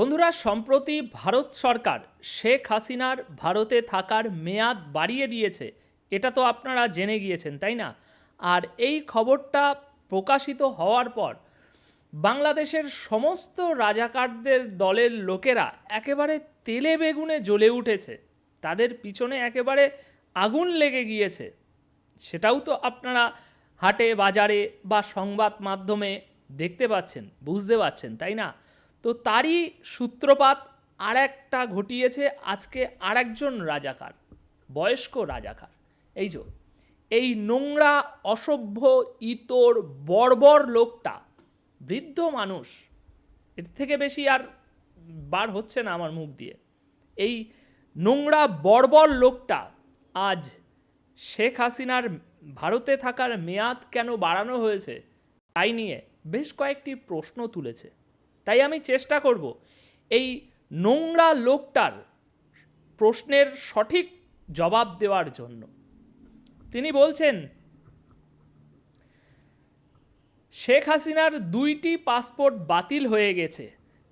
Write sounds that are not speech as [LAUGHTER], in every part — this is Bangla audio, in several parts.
বন্ধুরা, সম্প্রতি ভারত সরকার শেখ হাসিনার ভারতে থাকার মেয়াদ বাড়িয়ে দিয়েছে, এটা তো আপনারা জেনে গিয়েছেন, তাই না? আর এই খবরটা প্রকাশিত হওয়ার পর বাংলাদেশের সমস্ত রাজাকারদের দলের লোকেরা একেবারে তেলে বেগুনে জ্বলে উঠেছে। তাদের পিছনে একেবারে আগুন লেগে গিয়েছে। সেটাও তো আপনারা হাটে, বাজারে বা সংবাদ মাধ্যমে দেখতে পাচ্ছেন, বুঝতে পাচ্ছেন, তাই না? তো তারই সূত্রপাত আর একটা ঘটিয়েছে, আজকে আর একজন রাজাকার, বয়স্ক রাজাকার। এই যে, এই নোংরা, অসভ্য, ইতর, বর্বর লোকটা, বৃদ্ধ মানুষ, এর থেকে বেশি আর বার হচ্ছে না আমার মুখ দিয়ে। এই নোংরা, বর্বর লোকটা আজ শেখ হাসিনার ভারতে থাকার মেয়াদ কেন বাড়ানো হয়েছে, তাই নিয়ে বেশ কয়েকটি প্রশ্ন তুলেছে। তাই আমি চেষ্টা করব এই নোংরা লোকটার প্রশ্নের সঠিক জবাব দেওয়ার জন্য। তিনি বলছেন, শেখ হাসিনার দুইটি পাসপোর্ট বাতিল হয়ে গেছে।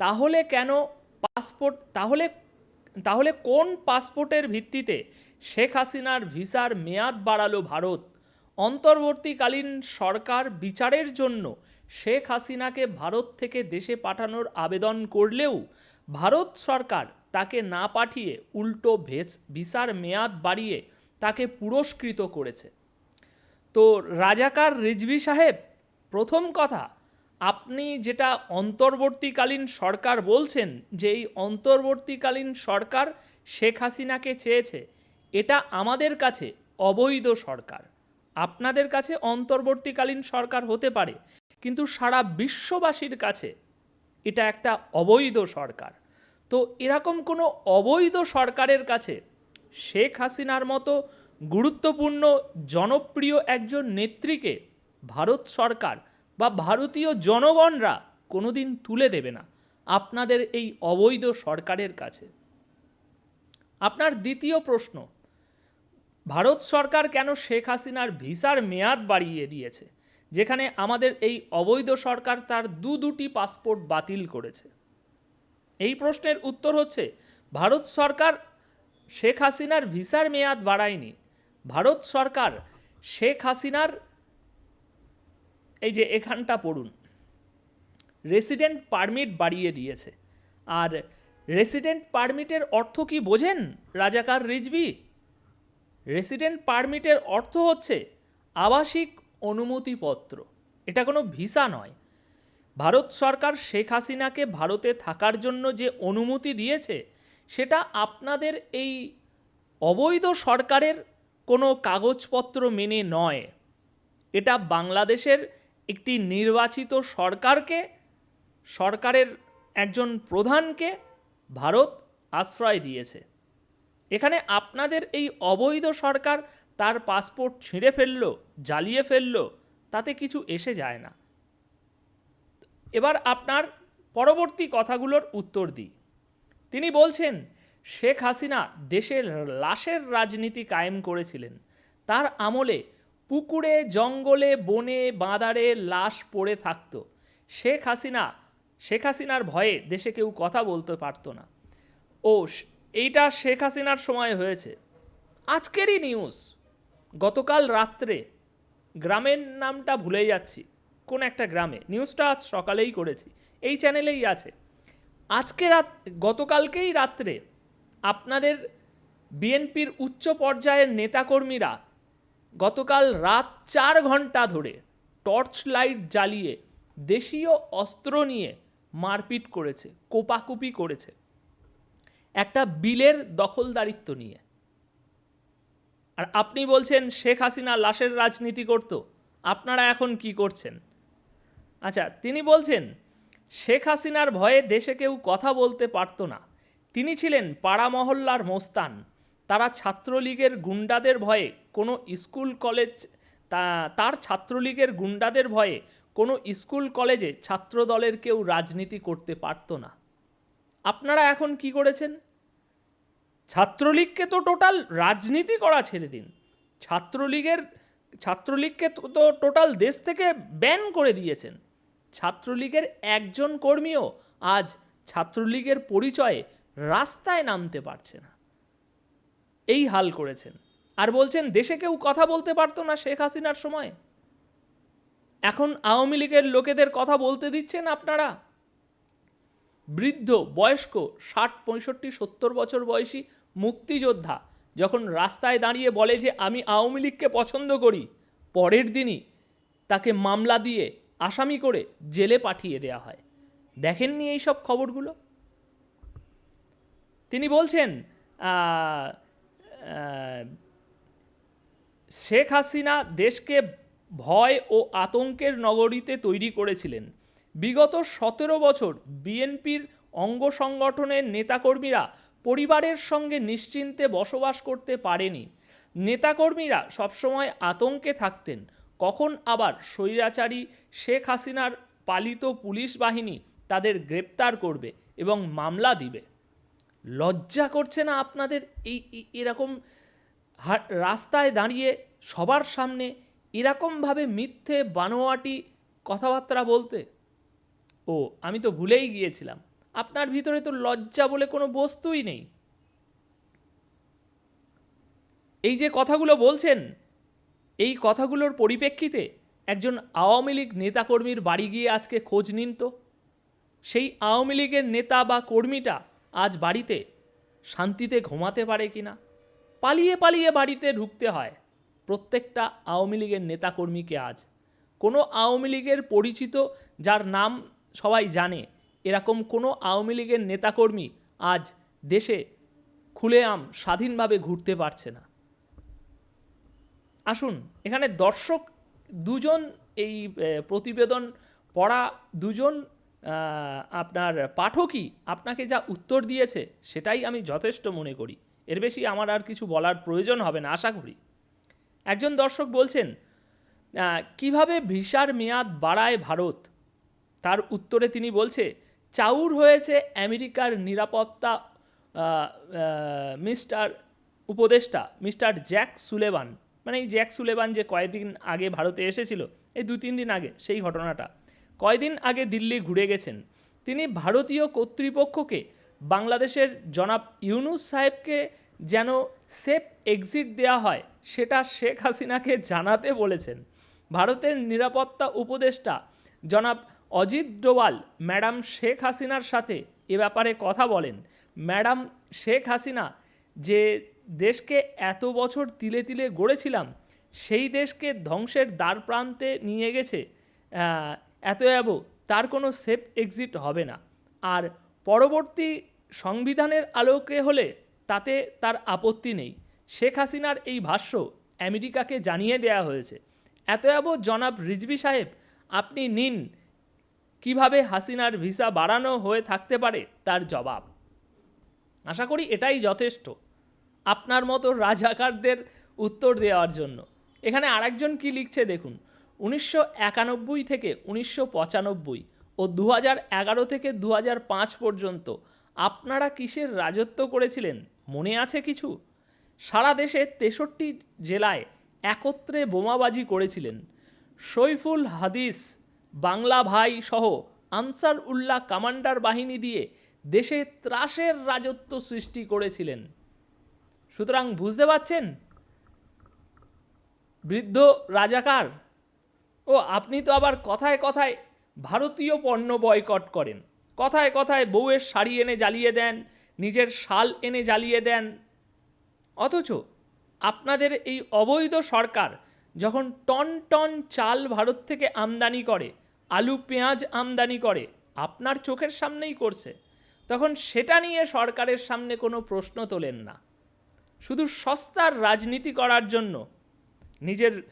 তাহলে কেন পাসপোর্ট, তাহলে তাহলে কোন পাসপোর্টের ভিত্তিতে শেখ হাসিনার ভিসার মেয়াদ বাড়ালো ভারত? অন্তর্বর্তীকালীন সরকার বিচারের জন্য শেখ হাসিনাকে ভারত থেকে দেশে পাঠানোর আবেদন করলেও ভারত সরকার তাকে না পাঠিয়ে উল্টো ভেস ভিসার মেয়াদ বাড়িয়ে তাকে পুরস্কৃত করেছে। তো রাজাকার রিজভি সাহেব, প্রথম কথা, আপনি যেটা অন্তর্বর্তীকালীন সরকার বলছেন যে এই অন্তর্বর্তীকালীন সরকার শেখ হাসিনাকে চেয়েছে, এটা আমাদের কাছে অবৈধ সরকার। আপনাদের কাছে অন্তর্বর্তীকালীন সরকার হতে পারে, কিন্তু সারা বিশ্ববাসীর কাছে এটা একটা অবৈধ সরকার। তো এরকম কোনো অবৈধ সরকারের কাছে শেখ হাসিনার মতো গুরুত্বপূর্ণ, জনপ্রিয় একজন নেত্রীকে ভারত সরকার বা ভারতীয় জনগণরা কোনোদিন তুলে দেবে না আপনাদের এই অবৈধ সরকারের কাছে। আপনার দ্বিতীয় প্রশ্ন ভারত সরকার কেন শেখ হাসিনার ভিসার মেয়াদ বাড়িয়ে দিয়েছে? যেখানে আমাদের এই অবৈধ সরকার তার দু দুটি পাসপোর্ট বাতিল করেছে। এই প্রশ্নের উত্তর হচ্ছে, ভারত সরকার শেখ হাসিনার ভিসার মেয়াদ বাড়ায়নি। ভারত সরকার শেখ হাসিনার, এই যে এখানটা পড়ুন, রেসিডেন্ট পারমিট বাড়িয়ে দিয়েছে। আর রেসিডেন্ট পারমিটের অর্থ কি বোঝেন রাজাকার রিজবি রেসিডেন্ট পারমিটের অর্থ হচ্ছে আবাসিক অনুমতিপত্র। এটা কোনো ভিসা নয়। ভারত সরকার শেখ হাসিনাকে ভারতে থাকার জন্য যে অনুমতি দিয়েছে, সেটা আপনাদের এই অবৈধ সরকারের কোনো কাগজপত্র মেনে নয়। এটা বাংলাদেশের একটি নির্বাচিত সরকারকে, সরকারের একজন প্রধানকে ভারত আশ্রয় দিয়েছে। এখানে আপনাদের এই অবৈধ সরকার তার পাসপোর্ট ছিঁড়ে ফেলল, জ্বালিয়ে ফেলল, তাতে কিছু এসে যায় না। এবার আপনার পরবর্তী কথাগুলোর উত্তর দিই। তিনি বলছেন, শেখ হাসিনা দেশের লাশের রাজনীতি কায়েম করেছিলেন। তার আমলে পুকুরে, জঙ্গলে, বনে, বাঁদারে লাশ পড়ে থাকতো। শেখ হাসিনা, শেখ হাসিনার ভয়ে দেশে কেউ কথা বলতে পারতো না। ও এইটা শেখ হাসিনার সময় হয়েছে। আজকেরই নিউজ গতকাল রাত্রে গ্রামের নামটা ভুলে যাচ্ছি। কোন একটা গ্রামে। নিউজটা আজ সকালেই করেছি। এই চ্যানেলেই আছে। আজকে রাত, গতকালকেই রাত্রে আপনাদের বিএনপির উচ্চ পর্যায়ের নেতাকর্মীরা গতকাল রাত চার ঘণ্টা ধরে টর্চ লাইট জ্বালিয়ে দেশীয় অস্ত্র নিয়ে মারপিট করেছে, কোপাকুপি করেছে। একটা বিলের দখলদারিত্ব নিয়ে। আর আপনি বলছেন, শেখ হাসিনা লাশের রাজনীতি করত, আপনারা এখন কি করছেন? আচ্ছা তিনি বলছেন, শেখ হাসিনার ভয়ে দেশে কেউ কথা বলতে পারতো না। তিনি ছিলেন পাড়া মহল্লার মোস্তান। তারা ছাত্রলীগের গুন্ডাদের ভয়ে কোনো স্কুল কলেজ তার ছাত্রলীগের গুন্ডাদের ভয়ে কোনো স্কুল কলেজে ছাত্রদলের কেউ রাজনীতি করতে পারতো না। আপনারা এখন কি করেছেন? ছাত্রলীগকে তো টোটাল রাজনীতি করা ছেড়ে দিন। ছাত্রলীগের, ছাত্রলীগকে তো টোটাল দেশ থেকে ব্যান করে দিয়েছেন। ছাত্রলীগের একজন কর্মীও আজ ছাত্রলীগের পরিচয়ে রাস্তায় নামতে পারছে না। এই হাল করেছেন। আর বলছেন, দেশে কেউ কথা বলতে পারতো না শেখ হাসিনার সময়? এখন আওয়ামী লীগের লোকেদের কথা বলতে দিচ্ছেন আপনারা? বৃদ্ধ বয়স্ক ষাট, পঁয়ষট্টি, সত্তর বছর বয়সী মুক্তিযোদ্ধা যখন রাস্তায় দাঁড়িয়ে বলে যে আমি আওয়ামী লীগকে পছন্দ করি, পরের দিনই তাকে মামলা দিয়ে আসামি করে জেলে পাঠিয়ে দেওয়া হয়। দেখেননি এই সব খবরগুলো? তিনি বলছেন শেখ হাসিনা দেশকে ভয় ও আতঙ্কের নগরীতে তৈরি করেছিলেন। বিগত সতেরো বছর বিএনপির অঙ্গ সংগঠনের নেতাকর্মীরা পরিবারের সঙ্গে নিশ্চিন্তে বসবাস করতে পারেনি। নেতাকর্মীরা সবসময় আতঙ্কে থাকতেন। কখন আবার স্বৈরাচারী শেখ হাসিনার পালিত পুলিশ বাহিনী তাদের গ্রেপ্তার করবে এবং মামলা দিবে? লজ্জা করছে না আপনাদের এই এরকম রাস্তায় দাঁড়িয়ে সবার সামনে এরকমভাবে মিথ্যে বানোয়াটি কথাবার্তা বলতে? ও, আমি তো ভুলেই গিয়েছিলাম। আপনার ভিতরে তো লজ্জা বলে কোনো বস্তুই নেই। এই যে কথাগুলো বলছেন, এই কথাগুলোর পরিপ্রেক্ষিতে একজন আওয়ামী লীগ নেতাকর্মীর বাড়ি গিয়ে আজকে খোঁজ নিন তো। সেই আওয়ামী লীগের নেতা বা কর্মীটা আজ বাড়িতে শান্তিতে ঘুমাতে পারে কিনা পালিয়ে পালিয়ে বাড়িতে ঢুকতে হয়। প্রত্যেকটা আওয়ামী লীগের নেতাকর্মীকে আজ। কোনো আওয়ামী লীগের পরিচিত যার নাম সবাই জানে, এরকম কোনো আওয়ামী লীগের নেতাকর্মী আজ দেশে খুলেআম স্বাধীনভাবে ঘুরতে পারছে না। আসুন, এখানে দর্শক দুজন এই প্রতিবেদন পড়া দুজন আপনার পাঠকই আপনাকে যা উত্তর দিয়েছে সেটাই আমি যথেষ্ট মনে করি। এর বেশি আমার আর কিছু বলার প্রয়োজন হবে না, আশা করি। একজন দর্শক বলছেন কীভাবে ভিসার মেয়াদ বাড়ায় ভারত? তার উত্তরে তিনি বলছে, চাউর হয়েছে আমেরিকার নিরাপত্তা মিস্টার উপদেষ্টা, মিস্টার জ্যাক সুলেবান। মানে এই জ্যাক সুলেবান যে কয়েকদিন আগে ভারতে এসেছিল, এই দু তিন দিন আগে সেই ঘটনাটা। কয়দিন আগে দিল্লি ঘুরে গেছেন। তিনি ভারতীয় কর্তৃপক্ষকে বাংলাদেশের জনাব ইউনুস সাহেবকে যেন সেফ এক্সিট দেওয়া হয়, সেটা শেখ হাসিনাকে জানাতে বলেছেন। ভারতের নিরাপত্তা উপদেষ্টা জনাব অজিত ডোভাল, ম্যাডাম শেখ হাসিনার সাথে এ ব্যাপারে কথা বলেন। ম্যাডাম শেখ হাসিনা, যে দেশকে এত বছর তিলে তিলে গড়েছিলাম, সেই দেশকে ধ্বংসের দ্বার প্রান্তে নিয়ে গেছে এত এব তার কোনো সেফ এক্সিট হবে না। আর পরবর্তী সংবিধানের আলোকে হলে তাতে তার আপত্তি নেই। শেখ হাসিনার এই ভাষ্য আমেরিকাকে জানিয়ে দেয়া হয়েছে। এত এব জনাব রিজভি সাহেব, আপনি নিন কীভাবে হাসিনার ভিসা বাড়ানো হয়ে থাকতে পারে তার জবাব? আশা করি এটাই যথেষ্ট। আপনার মতো রাজাকারদের উত্তর দেওয়ার জন্য। এখানে আরেকজন কি লিখছে দেখুন। উনিশশো একানব্বই থেকে উনিশশো পঁচানব্বই ও দু এগারো থেকে দু পাঁচ পর্যন্ত আপনারা কিসের রাজত্ব করেছিলেন? মনে আছে কিছু? সারা দেশে তেষট্টি জেলায় একত্রে বোমাবাজি করেছিলেন। সৈফুল হাদিস বাংলা ভাই সহ আনসার উল্লাহ কমান্ডার বাহিনী দিয়ে দেশে ত্রাসের রাজত্ব সৃষ্টি করেছিলেন। সুতরাং বুঝতে পারছেন? বৃদ্ধ রাজাকার, ও আপনি তো আবার কথায় কথায় ভারতীয় পণ্য বয়কট করেন। কথায় কথায় বউয়ের শাড়ি এনে জ্বালিয়ে দেন, নিজের শাল এনে জ্বালিয়ে দেন। অথচ আপনাদের এই অবৈধ সরকার যখন টন টন চাল ভারত থেকে আমদানি করে আলু, পেঁয়াজ আমদানি করে। আপনার চোখের সামনেই করছে। তখন সেটা নিয়ে সরকারের সামনে কোনো প্রশ্ন তোলেন না। শুধু সস্তার রাজনীতি করার জন্য। নিজের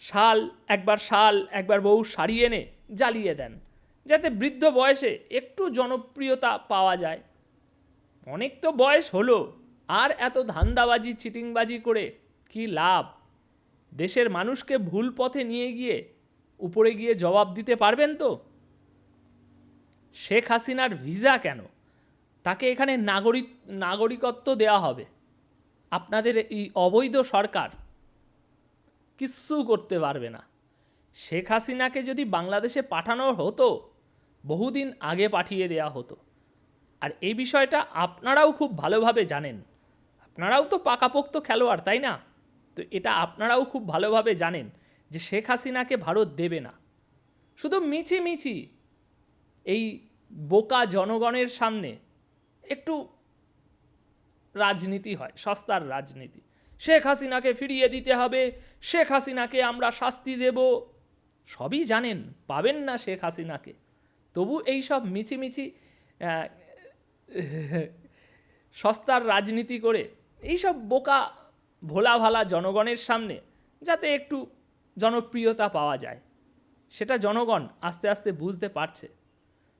শাল, একবার শাল, একবার বউ শাড়ি এনে জ্বালিয়ে দেন। যাতে বৃদ্ধ বয়সে একটু জনপ্রিয়তা পাওয়া যায়। অনেক তো বয়স হলো। আর এত ধান্দাবাজি, চিটিংবাজি করে কি লাভ? দেশের মানুষকে ভুল পথে নিয়ে গিয়ে উপরে গিয়ে জবাব দিতে পারবেন তো? শেখ হাসিনার ভিসা কেন? তাকে এখানে নাগরিক নাগরিকত্ব দেওয়া হবে। আপনাদের এই অবৈধ সরকার কিচ্ছু করতে পারবে না। শেখ হাসিনাকে যদি বাংলাদেশে পাঠানো হতো, বহুদিন আগে পাঠিয়ে দেওয়া হতো। আর এই বিষয়টা আপনারাও খুব ভালোভাবে জানেন। আপনারাও তো পাকাপোক্ত খেলোয়াড়, তাই না? তো এটা আপনারাও খুব ভালোভাবে জানেন। যে শেখ হাসিনাকে ভারত দেবে না। শুধু মিছি মিছি এই বোকা জনগণের সামনে একটু রাজনীতি হয়, সস্তার রাজনীতি। শেখ হাসিনাকে ফিরিয়ে দিতে হবে, শেখ হাসিনাকে আমরা শাস্তি দেব। সবই জানেন, পাবেন না শেখ হাসিনাকে। তবু এই সব মিছিমিছি [LAUGHS] সস্তার রাজনীতি করে এইসব বোকা, ভোলা ভালা জনগণের সামনে যাতে একটু জনপ্রিয়তা পাওয়া যায়। সেটা জনগণ আস্তে আস্তে বুঝতে পারছে।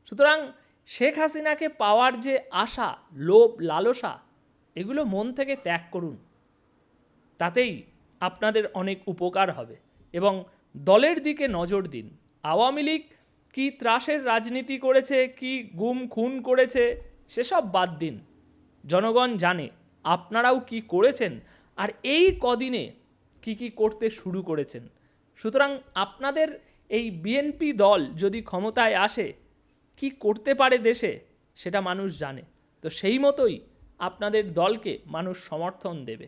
সুতরাং শেখ হাসিনাকে পাওয়ার যে আশা, লোভ, লালসা, এগুলো মন থেকে ত্যাগ করুন। তাতেই আপনাদের অনেক উপকার হবে এবং দলের দিকে নজর দিন। আওয়ামী লীগ কি ত্রাসের রাজনীতি করেছে, কি গুম খুন করেছে, সেসব বাদ দিন। জনগণ জানে আপনারাও কি করেছেন আর এই কদিনে কি কি করতে শুরু করেছেন। সুতরাং আপনাদের এই বিএনপি দল যদি ক্ষমতায় আসে, কি করতে পারে দেশে, সেটা মানুষ জানে। তো সেই মতোই আপনাদের দলকে মানুষ সমর্থন দেবে।